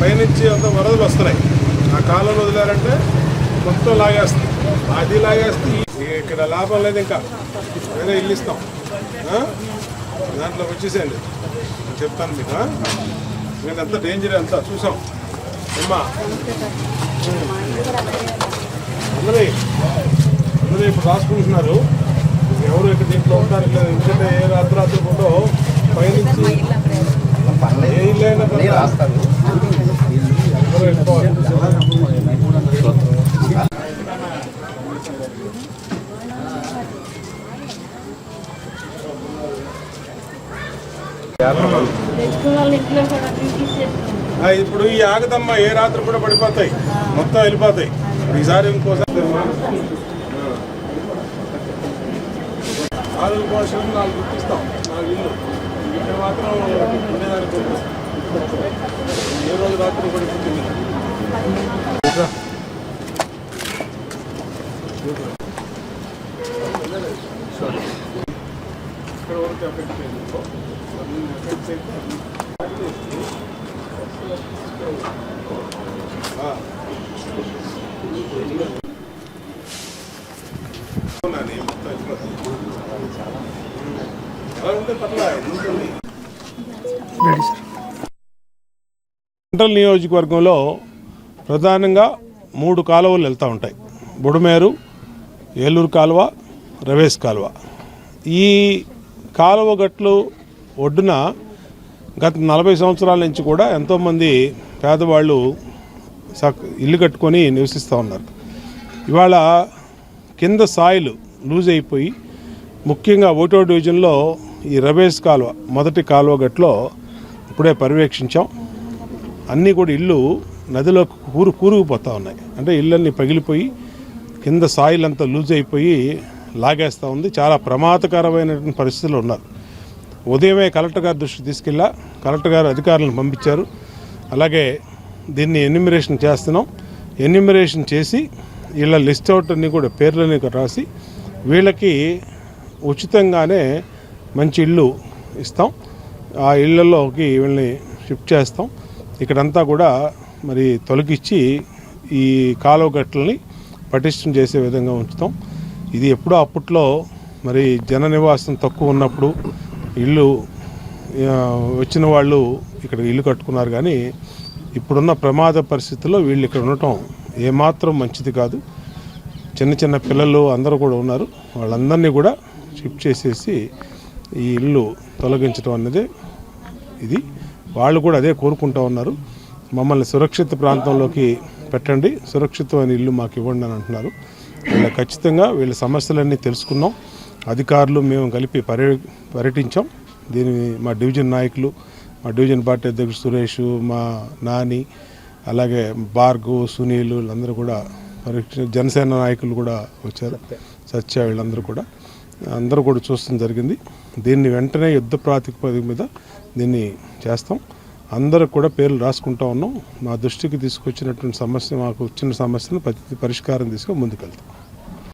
పైనుంచి అంత వరదలు వస్తున్నాయి. ఆ కాలం వదిలారంటే మొత్తం లాగేస్తుంది. అది లాగేస్తే ఇక్కడ లాభం లేదు ఇంకా. ఏదో ఇల్లు ఇస్తాం. దాంట్లో వచ్చేసేయండి. చెప్తాను మీకు నేను ఎంత డేంజర్ ఎంత చూసాం. అమ్మా. అందరూ అందరూ ఇప్పుడు రాసుకుంటున్నారు. ఎవరు ఇక్కడ దీంట్లో ఉంటారు లేదు ఎందుకంటే ఏ రాత్రి పూట పైనుంచి ఏ ఇల్లు అయినా. అందరూ వెళ్ళిపోవాలి. ఇప్పుడు ఈ ఆగదమ్మ ఏ రాత్రి కూడా పడిపోతాయి మొత్తం వెళ్ళిపోతాయి ఈసారి ఇంకోసారి ఆరు భాషలు నాకు గుర్తిస్తాం. నాలుగు ఇల్లు ఇక్కడ మాత్రం ఉండేదానికి ఏ రోజు రాత్రి పడిపోతుంది ఇక్కడ వరకు ఎఫెక్ట్ చేయదు ఎఫెక్ట్ అయితే సెంట్రల్ నియోజకవర్గంలో ప్రధానంగా మూడు కాలువలు వెళ్తూ ఉంటాయి. బుడమేరు ఏలూరు కాలువ రవేస్ కాలువ. ఈ కాలువ గట్లు ఒడ్డున గత నలభై సంవత్సరాల నుంచి కూడా ఎంతోమంది పేదవాళ్ళు ఇల్లు కట్టుకొని నివసిస్తూ ఉన్నారు. ఇవాళ కింద సాయిల్ లూజ్ అయిపోయి ముఖ్యంగా ఓటో డివిజన్లో ఈ రవేష్ కాలువ మొదటి కాలువ గట్లో ఇప్పుడే పర్యవేక్షించాం. అన్నీ కూడా ఇల్లు నదిలో కూరు కూరుకుపోతూ ఉన్నాయి. అంటే ఇళ్ళన్నీ పగిలిపోయి కింద సాయిల్ అంతా లూజ్ అయిపోయి లాగేస్తూ ఉంది. చాలా ప్రమాదకరమైనటువంటి పరిస్థితులు ఉన్నారు ఉదయమే కలెక్టర్ గారి దృష్టికి తీసుకెళ్ళా. కలెక్టర్ గారు అధికారులను పంపించారు. అలాగే దీన్ని ఎన్యూమిరేషన్ చేస్తున్నాం. ఎన్యూమిరేషన్ చేసి వీళ్ళ లిస్ట్ అవుట్ అన్ని కూడా పేర్లని కూడా రాసి వీళ్ళకి ఉచితంగానే మంచి ఇల్లు ఇస్తాం. ఆ ఇళ్ళలోకి వీళ్ళని షిఫ్ట్ చేస్తాం. ఇక్కడంతా కూడా మరి తొలగిచ్చి ఈ కాలువ గట్లని పటిష్టం చేసే విధంగా ఉంచుతాం. ఇది ఎప్పుడో అప్పట్లో మరి జన నివాసం తక్కువ ఉన్నప్పుడు ఇల్లు వచ్చిన వాళ్ళు ఇక్కడ ఇల్లు కట్టుకున్నారు కానీ ఇప్పుడున్న ప్రమాద పరిస్థితుల్లో వీళ్ళు ఇక్కడ ఉండటం ఏమాత్రం మంచిది కాదు. చిన్న చిన్న పిల్లలు అందరూ కూడా ఉన్నారు. వాళ్ళందరినీ కూడా షిఫ్ట్ చేసేసి ఈ ఇల్లు తొలగించడం అన్నదే ఇది. వాళ్ళు కూడా అదే కోరుకుంటా ఉన్నారు. మమ్మల్ని సురక్షిత ప్రాంతంలోకి పెట్టండి. సురక్షితమైన ఇల్లు మాకు ఇవ్వండి అని అంటున్నారు. వీళ్ళ ఖచ్చితంగా వీళ్ళ సమస్యలన్నీ తెలుసుకున్నాం. అధికారులు మేము కలిపి పర్య పర్యటించాం. దీని మా డివిజన్ నాయకులు మా డివిజన్ పార్టీ అధ్యక్షుడు సురేష్ మా నాని అలాగే భార్గవ్ సునీల్ వీళ్ళందరూ కూడా పరీక్ష జనసేన నాయకులు కూడా వచ్చారు. సత్య. వీళ్ళందరూ కూడా. అందరూ కూడా చూస్తాం జరిగింది. దీన్ని వెంటనే యుద్ధ ప్రాతిపదిక మీద దీన్ని చేస్తాం. అందరూ కూడా పేర్లు రాసుకుంటా ఉన్నాం. మా దృష్టికి తీసుకొచ్చినటువంటి సమస్య మాకు వచ్చిన సమస్యను పరిష్కారం తీసుకొని ముందుకెళ్తాం.